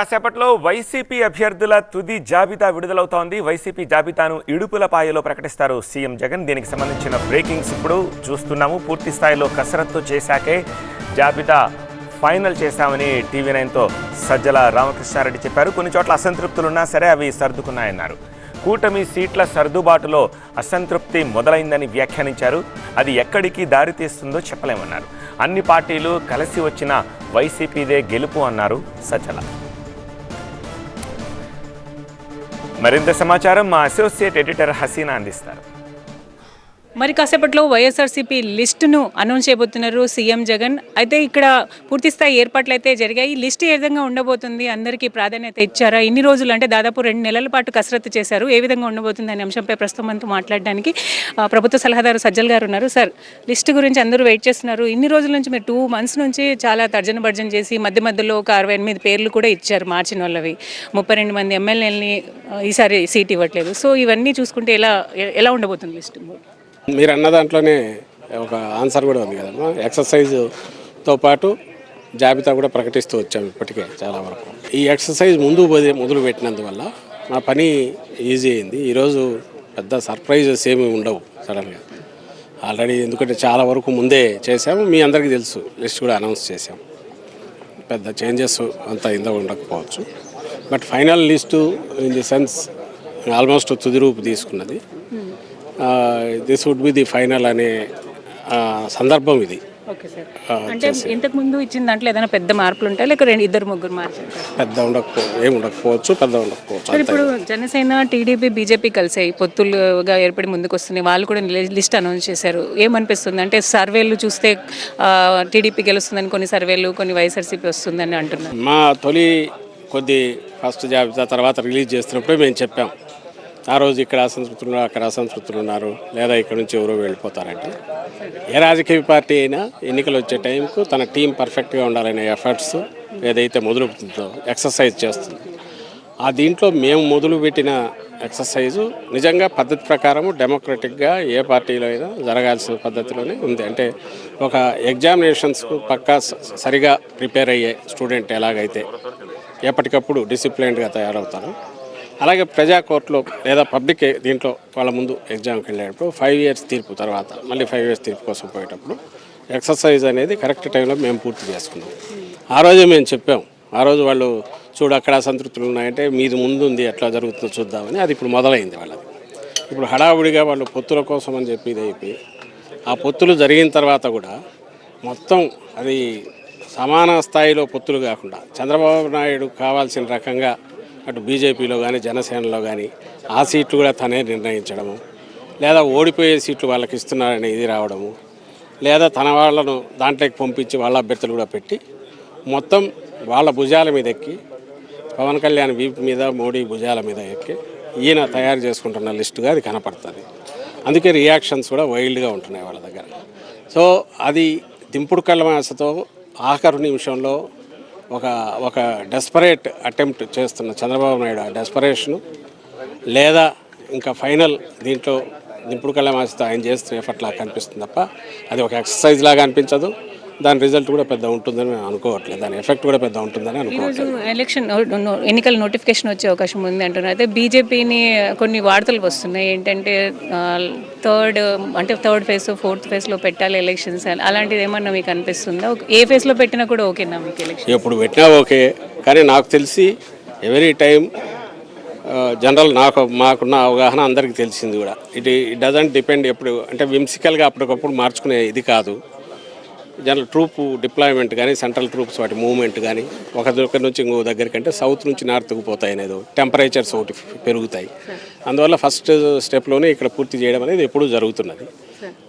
కాసేపట్లో వైసీపీ అభ్యర్థుల తుది జాబితా విడుదలవుతోంది. వైసీపీ జాబితాను ఇడుపులపాయలో ప్రకటిస్తారు సీఎం జగన్. దీనికి సంబంధించిన బ్రేకింగ్స్ ఇప్పుడు చూస్తున్నాము. పూర్తి స్థాయిలో కసరత్తు చేశాకే జాబితా ఫైనల్ చేశామని టీవీ నైన్తో సజ్జల రామకృష్ణారెడ్డి చెప్పారు. కొన్ని చోట్ల అసంతృప్తులున్నా సరే అవి సర్దుకున్నాయన్నారు. కూటమి సీట్ల సర్దుబాటులో అసంతృప్తి మొదలైందని వ్యాఖ్యానించారు. అది ఎక్కడికి దారితీస్తుందో చెప్పలేమన్నారు. అన్ని పార్టీలు కలిసి వచ్చిన వైసీపీదే గెలుపు అన్నారు సజ్జల. మరింత సమాచారం మా అసోసియేట్ ఎడిటర్ హసీనా అందిస్తారు. మరి కాసేపట్లో వైఎస్ఆర్సీపీ లిస్టును అనౌన్స్ చేయబోతున్నారు సీఎం జగన్. అయితే ఇక్కడ పూర్తిస్థాయి ఏర్పాట్లు అయితే జరిగాయి. లిస్ట్ ఏ విధంగా ఉండబోతుంది? అందరికీ ప్రాధాన్యత ఇచ్చారా? ఇన్ని రోజులు అంటే దాదాపు రెండు నెలల పాటు కసరత్తు చేశారు. ఏ విధంగా ఉండబోతుంది అనే అంశంపై ప్రస్తుతం మనతో మాట్లాడడానికి ప్రభుత్వ సలహాదారు సజ్జల్ గారు ఉన్నారు. సార్ లిస్ట్ గురించి అందరూ వెయిట్ చేస్తున్నారు. ఇన్ని రోజుల నుంచి మీరు టూ మంత్స్ నుంచి చాలా తర్జన భర్జన చేసి మధ్య మధ్యలో ఒక అరవై ఎనిమిది పేర్లు కూడా ఇచ్చారు మార్చిన వాళ్ళవి. ముప్పై రెండు మంది ఎమ్మెల్యేలని ఈసారి సీట్ ఇవ్వట్లేదు. సో ఇవన్నీ చూసుకుంటే ఎలా ఎలా ఉండబోతుంది లిస్ట్? మీరు అన్న దాంట్లోనే ఒక ఆన్సర్ కూడా ఉంది కదమ్మా. ఎక్సర్సైజ్తో పాటు జాబితా కూడా ప్రకటిస్తూ వచ్చాము ఇప్పటికే చాలా వరకు. ఈ ఎక్సర్సైజ్ ముందు మొదలు పెట్టినందువల్ల నా పని ఈజీ అయింది. ఈరోజు పెద్ద సర్ప్రైజెస్ ఏమి ఉండవు సడన్గా ఆల్రెడీ ఎందుకంటే చాలా వరకు ముందే చేసాము మీ అందరికీ తెలుసు. లిస్ట్ కూడా అనౌన్స్ చేసాము పెద్ద చేంజెస్ అంత ఇంత ఉండకపోవచ్చు. But final list in the sense almost తుది రూపు తీసుకున్నది. This would be the final అనే సందర్భం ఇది. Okay sir. అంటే ఇంతకు ముందు ఇచ్చిన దాంట్లో ఏదైనా పెద్ద మార్పులు ఉంటాయి లేక రెండు ఇద్దరు ముగ్గురు మార్చారు పెద్ద ఉండకపో ఏమి ఉండకపోవచ్చు పెద్ద ఉండకపోవచ్చు ఇప్పుడు జనసేన టీడీపీ బీజేపీ కలిసాయి పొత్తులుగా ఏర్పడి ముందుకు వస్తున్నాయి వాళ్ళు కూడా లిస్ట్ అనౌన్స్ చేశారు. ఏమనిపిస్తుంది? అంటే సర్వేలు చూస్తే టీడీపీ గెలుస్తుందని కొన్ని సర్వేలు కొన్ని వైఎస్ఆర్సీపీ వస్తుందని అంటున్నారు. మా తొలి కొద్ది ఫస్ట్ జాబితా తర్వాత రిలీజ్ చేస్తున్నప్పుడే మేము చెప్పాం. ఆ రోజు ఇక్కడ అసంతృప్తులు అక్కడ అసంతృప్తులు ఉన్నారు లేదా ఇక్కడ నుంచి ఎవరో వెళ్ళిపోతారంటే. ఏ రాజకీయ పార్టీ అయినా ఎన్నికలు వచ్చే టైంకు తన టీం పర్ఫెక్ట్గా ఉండాలనే ఎఫర్ట్స్ ఏదైతే మొదలుతుందో ఎక్సర్సైజ్ చేస్తుంది. ఆ దీంట్లో మేము మొదలుపెట్టిన ఎక్సర్సైజు నిజంగా పద్ధతి ప్రకారం డెమోక్రటిక్గా ఏ పార్టీలో అయినా జరగాల్సిన పద్ధతిలోనే ఉంది. అంటే ఒక ఎగ్జామినేషన్స్కు పక్కా స- సరిగా ప్రిపేర్ అయ్యే స్టూడెంట్ ఎలాగైతే ఎప్పటికప్పుడు డిసిప్లైన్డ్గా తయారవుతారు అలాగే ప్రజా కోర్టులో లేదా పబ్లిక్ దీంట్లో వాళ్ళ ముందు ఎగ్జామ్కి వెళ్ళేటప్పుడు ఫైవ్ ఇయర్స్ తీర్పు తర్వాత మళ్ళీ ఫైవ్ ఇయర్స్ తీర్పు కోసం పోయేటప్పుడు ఎక్సర్సైజ్ అనేది కరెక్ట్ టైంలో మేము పూర్తి చేసుకున్నాం. ఆ రోజే మేము చెప్పాం. ఆ రోజు వాళ్ళు చూడు అక్కడ అసంతృప్తులు ఉన్నాయంటే మీది ముందు ఉంది ఎట్లా జరుగుతుందో చూద్దామని. అది ఇప్పుడు మొదలైంది వాళ్ళది. ఇప్పుడు హడావుడిగా వాళ్ళు పొత్తుల కోసం అని చెప్పి ఇది అయిపోయి ఆ పొత్తులు జరిగిన తర్వాత కూడా మొత్తం అది సమాన స్థాయిలో పొత్తులు కాకుండా చంద్రబాబు నాయుడు కావాల్సిన రకంగా అటు బీజేపీలో కానీ జనసేనలో కానీ ఆ సీట్లు కూడా తనే నిర్ణయించడము లేదా ఓడిపోయే సీట్లు వాళ్ళకి ఇస్తున్నారని ఇది రావడము లేదా తన వాళ్ళను దాంట్లోకి పంపించి వాళ్ళ అభ్యర్థులు కూడా పెట్టి మొత్తం వాళ్ళ భుజాల మీద ఎక్కి పవన్ కళ్యాణ్ వీపు మీద మోడీ భుజాల మీద ఎక్కి ఈయన తయారు చేసుకుంటున్న లిస్టుగా అది కనపడుతుంది. అందుకే రియాక్షన్స్ కూడా వైల్డ్గా ఉంటున్నాయి వాళ్ళ దగ్గర. సో అది దింపుడు కళ్ళమాసతో ఆఖరు నిమిషంలో ఒక ఒక డెస్పరేట్ అటెంప్ట్ చేస్తున్న చంద్రబాబు నాయుడు ఆ డెస్పరేషను లేదా ఇంకా ఫైనల్ దీంట్లో నింపుడు కళ్ళ మాసితో ఆయన చేస్తున్న ఎఫర్ట్ లాగా కనిపిస్తుంది తప్ప అది ఒక ఎక్సర్సైజ్ లాగా అనిపించదు. దాని రిజల్ట్ కూడా పెద్ద ఉంటుందని మేము అనుకోవట్లేదు. దాని ఎఫెక్ట్ కూడా పెద్ద ఉంటుందని అనుకోవట్లేదు. ఎలక్షన్ ఎన్నికల నోటిఫికేషన్ వచ్చే అవకాశం ఉంది అంటున్నారు. అయితే బీజేపీని కొన్ని వార్తలు వస్తున్నాయి. ఏంటంటే థర్డ్ అంటే థర్డ్ ఫేజ్ ఫోర్త్ ఫేజ్లో పెట్టాలి ఎలక్షన్స్. అలాంటిది ఏమన్నా మీకు అనిపిస్తుందా? ఏ ఫేజ్లో పెట్టినా కూడా ఓకేనా మీకు ఎలక్షన్ ఎప్పుడు పెట్టినా ఓకే. కానీ నాకు తెలిసి ఎవరీ టైం జనరల్ నాకు మాకున్న అవగాహన అందరికీ తెలిసింది కూడా. ఇట్ ఇట్ డజంట్ డిపెండ్ ఎప్పుడు అంటే విమ్సికల్గా అప్పటికప్పుడు మార్చుకునే ఇది కాదు. జనరల్ ట్రూప్ డిప్లాయ్మెంట్ కానీ సెంట్రల్ ట్రూప్స్ వాటి మూవ్మెంట్ కానీ ఒక దగ్గర నుంచి ఇంకో దగ్గరికి అంటే సౌత్ నుంచి నార్త్కు పోతాయి అనేది టెంపరేచర్స్ ఒకటి పెరుగుతాయి. అందువల్ల ఫస్ట్ స్టెప్లోనే ఇక్కడ పూర్తి చేయడం అనేది ఎప్పుడూ జరుగుతున్నది.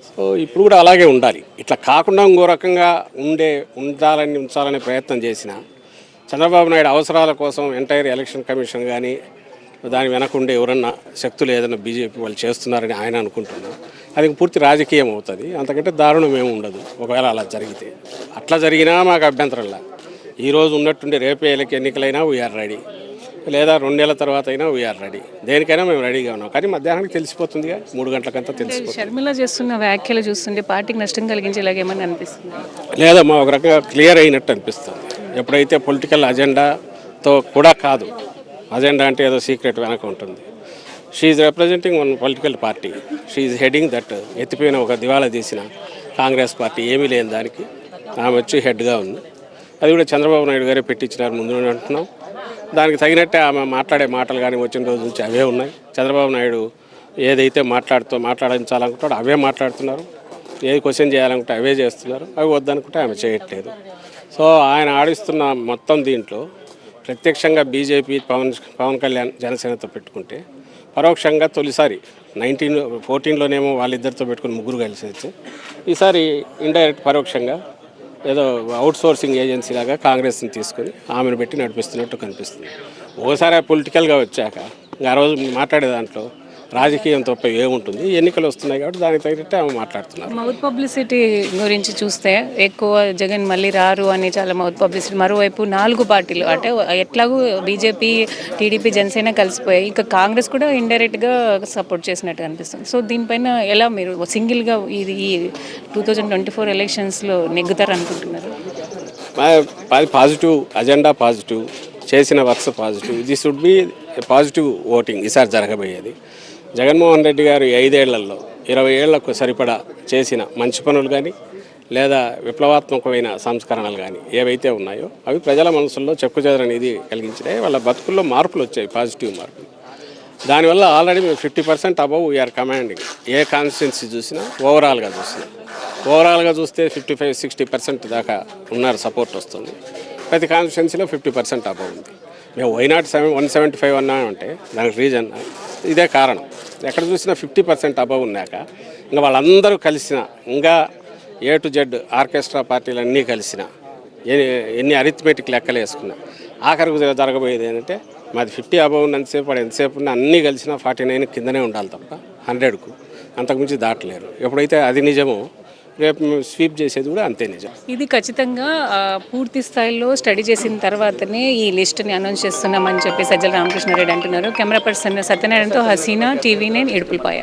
సో ఇప్పుడు కూడా అలాగే ఉండాలి. ఇట్లా కాకుండా ఇంకో రకంగా ఉండే ఉండాలని ఉంచాలనే ప్రయత్నం చేసిన చంద్రబాబు నాయుడు అవసరాల కోసం ఎంటైర్ ఎలక్షన్ కమిషన్ కానీ దాని వెనకుండే ఎవరన్నా శక్తులు ఏదైనా బీజేపీ వాళ్ళు చేస్తున్నారని ఆయన అనుకుంటున్నారు అది పూర్తి రాజకీయం అవుతుంది. అంతకంటే దారుణం ఏమి ఉండదు. ఒకవేళ అలా జరిగితే. అట్లా జరిగినా మాకు అభ్యంతరంలా. ఈరోజు ఉన్నట్టుండి రేపే ఎలకి ఎన్నికలైనా వీఆర్ రెడీ. లేదా రెండు నెలల తర్వాత అయినా వీఆర్ రెడీ. దేనికైనా మేము రెడీగా ఉన్నాం. కానీ మధ్యాహ్నానికి తెలిసిపోతుందిగా. మూడు గంటలకంతా తెలిసిపోతుంది. షర్మిల చేస్తున్న వ్యాఖ్యలు చూస్తుంటే పార్టీకి నష్టం కలిగించేలాగా ఏమన్నా అనిపిస్తుంది? లేదమ్మా ఒక రకంగా క్లియర్ అయినట్టు అనిపిస్తుంది. ఎప్పుడైతే పొలిటికల్ అజెండా తో కూడా కాదు. అజెండా అంటే ఏదో సీక్రెట్ వెనక ఉంటుంది. She representing one political party she heading that ఎత్తిపోయిన ఒక దివాలా తీసిన కాంగ్రెస్ పార్టీ ఏమీ లేని దానికి ఆమె వచ్చి హెడ్గా ఉంది. అది కూడా చంద్రబాబు నాయుడు గారే పెట్టించినారు ముందు అంటున్నాం. దానికి తగినట్టే ఆమె మాట్లాడే మాటలు కానీ వచ్చిన రోజు నుంచి అవే ఉన్నాయి. చంద్రబాబు నాయుడు ఏదైతే మాట్లాడుతూ మాట్లాడించాలనుకుంటాడో అవే మాట్లాడుతున్నారు. ఏది క్వశ్చన్ చేయాలనుకుంటే అవే చేస్తున్నారు. అవి వద్దనుకుంటే ఆమె చేయట్లేదు. సో ఆయన ఆడిస్తున్న మొత్తం దీంట్లో ప్రత్యక్షంగా బీజేపీ పవన్ పవన్ కళ్యాణ్ జనసేనతో పెట్టుకుంటే పరోక్షంగా తొలిసారి నైన్టీన్ ఫోర్టీన్లోనేమో వాళ్ళిద్దరితో పెట్టుకుని ముగ్గురు కలిసి వచ్చి ఈసారి ఇండైరెక్ట్ పరోక్షంగా ఏదో అవుట్ సోర్సింగ్ ఏజెన్సీ లాగా కాంగ్రెస్ని తీసుకొని ఆమెను పెట్టి నడిపిస్తున్నట్టు కనిపిస్తుంది. ఓసారి పొలిటికల్గా వచ్చాక ఇంకా ఆ రోజు మాట్లాడే దాంట్లో రాజకీయం తప్ప ఏముంటుంది? ఎన్నికలు వస్తున్నాయి కాబట్టి దానికి తగినట్టే ఆమె మాట్లాడుతున్నారు. మౌత్ పబ్లిసిటీ గురించి చూస్తే ఎక్కువ జగన్ మళ్ళీ రారు అని చాలా మౌత్ పబ్లిసిటీ. మరోవైపు నాలుగు పార్టీలు అంటే ఎట్లాగూ బీజేపీ టీడీపీ జనసేన కలిసిపోయాయి. ఇక కాంగ్రెస్ కూడా ఇండైరెక్ట్గా సపోర్ట్ చేసినట్టు అనిపిస్తుంది. సో దీనిపైన ఎలా మీరు సింగిల్గా ఇది ఈ టూ థౌజండ్ ట్వంటీ ఫోర్ ఎలక్షన్స్లో నెగ్గుతారు అనుకుంటున్నారు పాజిటివ్ అజెండా పాజిటివ్ చేసిన వర్క్స్ పాజిటివ్. ఇది షుడ్ బి పాజిటివ్ ఓటింగ్ ఈసారి జరగబోయేది. జగన్మోహన్ రెడ్డి గారు ఐదేళ్ళలో ఇరవై ఏళ్ళకు సరిపడా చేసిన మంచి పనులు కానీ లేదా విప్లవాత్మకమైన సంస్కరణలు కానీ ఏవైతే ఉన్నాయో అవి ప్రజల మనసుల్లో చెక్కుచెదరనేది కలిగించినాయి వాళ్ళ బతుకుల్లో మార్పులు వచ్చాయి పాజిటివ్ మార్పులు. దానివల్ల ఆల్రెడీ మేము fifty percent above we are commanding a constituency చూసినా ఓవరాల్గా చూసినా. ఓవరాల్గా చూస్తే ఫిఫ్టీ ఫైవ్ సిక్స్టీ పర్సెంట్ దాకా ఉన్నారు సపోర్ట్ వస్తుంది. ప్రతి కాన్స్టిట్యున్సీలో ఫిఫ్టీ పర్సెంట్ అబవ్ ఉంది. మేము why not seven one seventy five అన్నామంటే దానికి రీజన్ ఇదే కారణం. ఎక్కడ చూసినా ఫిఫ్టీ పర్సెంట్ అబవ్ ఉన్నాక ఇంకా వాళ్ళందరూ కలిసిన ఇంకా ఏ టు జెడ్ ఆర్కెస్ట్రా పార్టీలు అన్నీ కలిసిన ఎన్ని ఎన్ని అరిథమెటిక్ లెక్కలు వేసుకున్నా ఆఖరికి జరగబోయేది ఏంటంటే మాది ఫిఫ్టీ అబవ్ ఉన్నంతసేపు వాడు ఎంతసేపు ఉన్నా అన్నీ కలిసినా ఫార్టీ నైన్ కిందనే ఉండాలి తప్ప హండ్రెడ్కు అంతకుమించి దాటలేరు. ఎప్పుడైతే అది నిజమో రేపు స్వీప్ చేసేది కూడా అంతే నిజం ఇది ఖచ్చితంగా పూర్తి స్థాయిలో స్టడీ చేసిన తర్వాతనే ఈ లిస్ట్ని అనౌన్స్ చేస్తున్నామని చెప్పి సజ్జల రామకృష్ణారెడ్డి అంటున్నారు. కెమెరా పర్సన్ సత్యనారాయణతో హసీనా టీవీ నైన్ ఇడుపులపాయ.